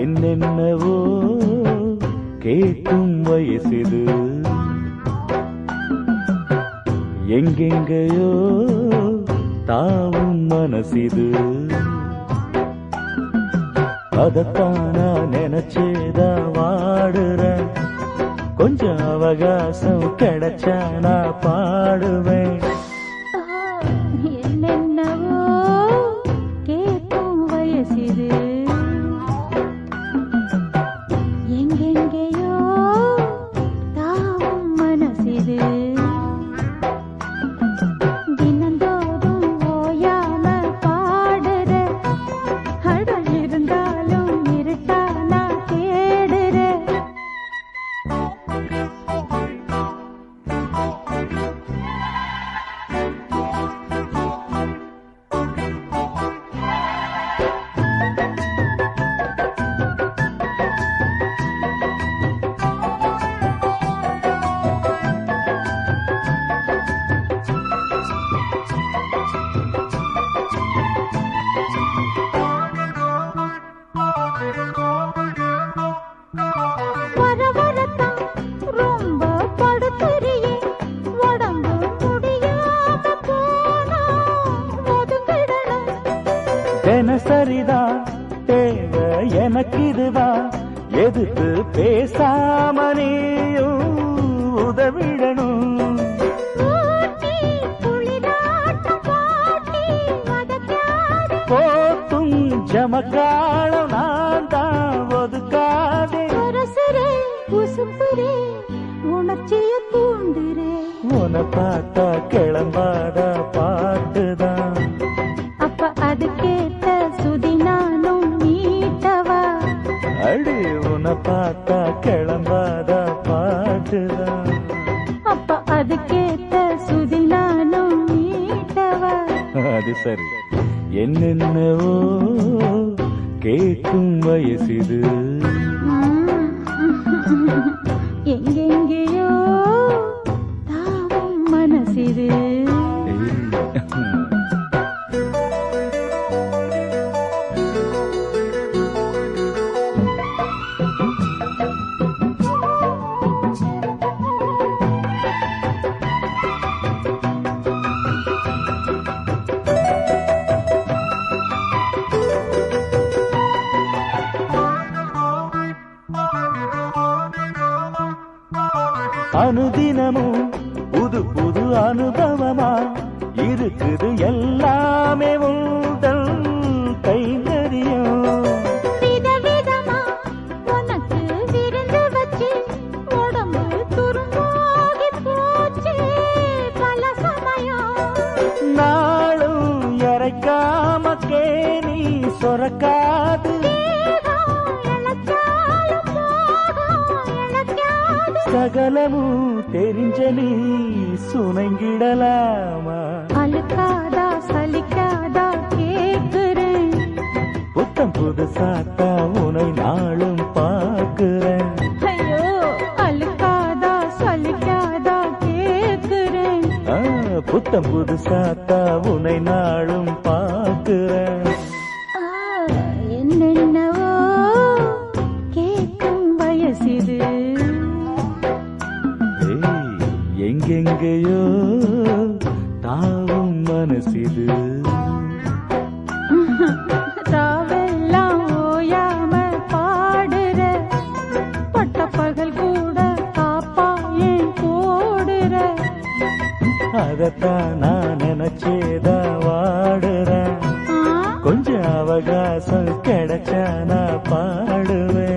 என்னென்னவோ கேட்கும் வயசிது. எங்கெங்கேயோ தாவும் மனசிது. அதத்தான நினைச்சேதா வாடுற? கொஞ்சம் அவகாசம் கிடைச்சா நான் பாடுவேன். தினசரிதான் தேவை எனக்கு இதுதான் எதிர்த்து பேசாம நீயும் உதவிடணும் போத்தும் ஜமக்காலம் உசுப்புரே உணர்ச்சிய தூண்டுரே உன பார்த்தா கிளம்பாத பாட்டுதான். அப்ப அதுக்கேத்த சுதி நானும் மீட்டவா அடி உன பார்த்தா கிளம்பாத பாட்டுதான். அப்ப அதுக்கேத்த சுதி நானும் மீட்டவா அது சரி. என்னென்னவோ கேட்கும் வயசிது. எங்கெங்கேயோ தாவும் அனுதினமும் புது புது அனுபவமா இருக்குது எல்லாமே உந்தல் கைங்கரியம். விதவிதமா உனக்கு விருந்து வச்சு சகலமும் தெரிஞ்ச நீ சுணங்கிடலாமா? அழுக்காதா சலிக்காதா கேக்குறேன் புத்தம் புது சாத்தா உனை நாளும் பார்க்கிறேன் ஐயோ அழுக்காதா சலிக்காதா கேக்குறேன் புத்தம் புது சாத்தா உனை நாளும் பார்க்கிறேன் போடுற அதத்தான் நான் நினைச்சேதா வாடுறேன். கொஞ்சம் அவகாசம் கிடைச்சா நான் பாடுவேன்.